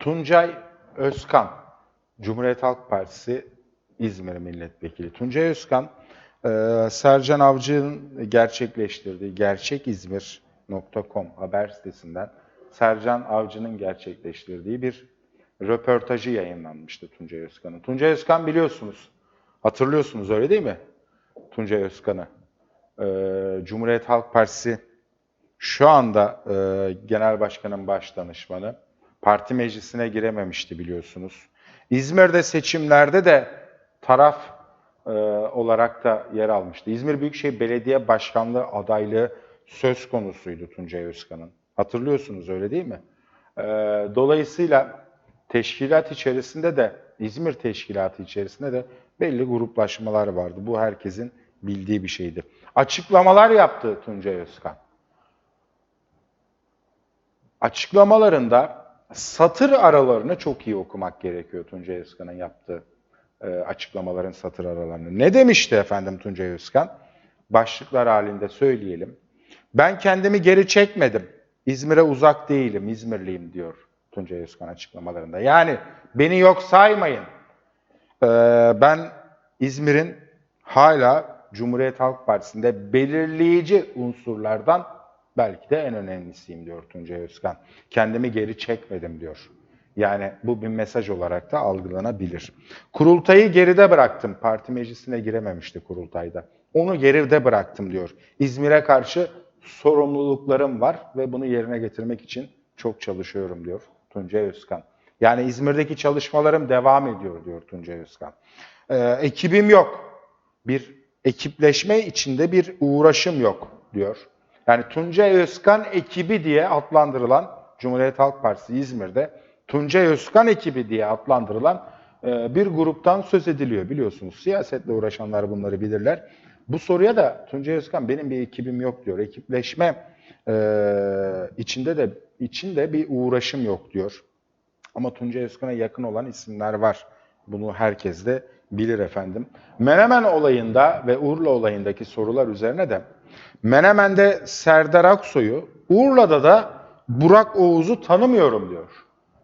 Tuncay Özkan, Cumhuriyet Halk Partisi İzmir Milletvekili. Tuncay Özkan, e, Sercan Avcı'nın gerçekleştirdiği gerçekizmir.com haber sitesinden Sercan Avcı'nın gerçekleştirdiği bir röportajı yayınlanmıştı Tuncay Özkan'ın. Tuncay Özkan biliyorsunuz, hatırlıyorsunuz öyle değil mi? Tuncay Özkan'ı. E, Cumhuriyet Halk Partisi şu anda e, Genel Başkan'ın baş danışmanı. Parti meclisine girememişti biliyorsunuz. İzmir'de seçimlerde de taraf e, olarak da yer almıştı. İzmir Büyükşehir Belediye Başkanlığı adaylığı söz konusuydu Tuncay Özkan'ın. Hatırlıyorsunuz öyle değil mi? E, dolayısıyla teşkilat içerisinde de, İzmir teşkilatı içerisinde de belli gruplaşmalar vardı. Bu herkesin bildiği bir şeydi. Açıklamalar yaptı Tuncay Özkan açıklamalarında satır aralarını çok iyi okumak gerekiyor Tuncay Özkan'ın yaptığı e, açıklamaların satır aralarını. Ne demişti efendim Tuncay Özkan? Başlıklar halinde söyleyelim. Ben kendimi geri çekmedim. İzmir'e uzak değilim, İzmirliyim diyor Tuncay Özkan açıklamalarında. Yani beni yok saymayın. Ee, ben İzmir'in hala Cumhuriyet Halk Partisi'nde belirleyici unsurlardan belki de en önemlisiyim diyor Tuncay Özkan. Kendimi geri çekmedim diyor. Yani bu bir mesaj olarak da algılanabilir. Kurultayı geride bıraktım. Parti meclisine girememişti kurultayda. Onu geride bıraktım diyor. İzmir'e karşı sorumluluklarım var ve bunu yerine getirmek için çok çalışıyorum diyor Tuncay Özkan. Yani İzmir'deki çalışmalarım devam ediyor diyor Tuncay Özkan. Ee, ekibim yok. Bir ekipleşme içinde bir uğraşım yok diyor. Yani Tuncay Özkan ekibi diye adlandırılan Cumhuriyet Halk Partisi İzmir'de Tuncay Özkan ekibi diye adlandırılan e, bir gruptan söz ediliyor biliyorsunuz. Siyasetle uğraşanlar bunları bilirler. Bu soruya da Tuncay Özkan benim bir ekibim yok diyor. Ekipleşme e, içinde de içinde bir uğraşım yok diyor. Ama Tuncay Özkan'a yakın olan isimler var. Bunu herkes de bilir efendim. Menemen olayında ve Urla olayındaki sorular üzerine de Menemen'de Serdar Aksoy'u, Urla'da da Burak Oğuz'u tanımıyorum diyor.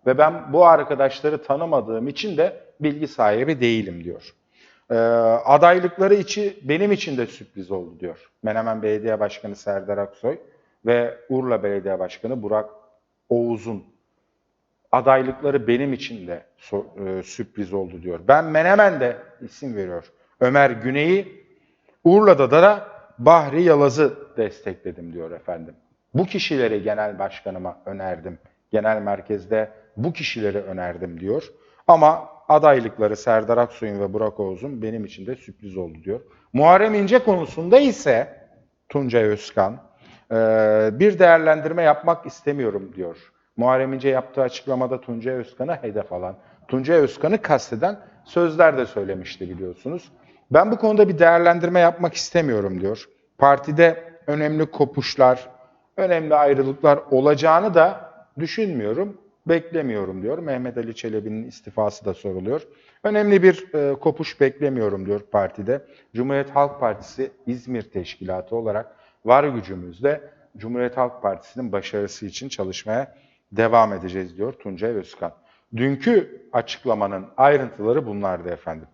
Ve ben bu arkadaşları tanımadığım için de bilgi sahibi değilim diyor. Ee, adaylıkları içi benim için de sürpriz oldu diyor. Menemen Belediye Başkanı Serdar Aksoy ve Urla Belediye Başkanı Burak Oğuz'un adaylıkları benim için de e, sürpriz oldu diyor. Ben Menemen'de isim veriyor. Ömer Güney'i, Urla'da da Bahri Yalaz'ı destekledim diyor efendim. Bu kişileri genel başkanıma önerdim. Genel merkezde bu kişileri önerdim diyor. Ama adaylıkları Serdar Aksoy'un ve Burak Oğuz'un benim için de sürpriz oldu diyor. Muharrem İnce konusunda ise Tuncay Özkan e, bir değerlendirme yapmak istemiyorum diyor. Muharrem İnce yaptığı açıklamada Tuncay Özkan'ı hedef alan, Tuncay Özkan'ı kasteden sözler de söylemişti biliyorsunuz. Ben bu konuda bir değerlendirme yapmak istemiyorum diyor. Partide önemli kopuşlar, önemli ayrılıklar olacağını da düşünmüyorum, beklemiyorum diyor. Mehmet Ali Çelebi'nin istifası da soruluyor. Önemli bir e, kopuş beklemiyorum diyor partide. Cumhuriyet Halk Partisi İzmir Teşkilatı olarak var gücümüzle Cumhuriyet Halk Partisi'nin başarısı için çalışmaya devam edeceğiz diyor Tuncay Özkan. Dünkü açıklamanın ayrıntıları bunlardı efendim.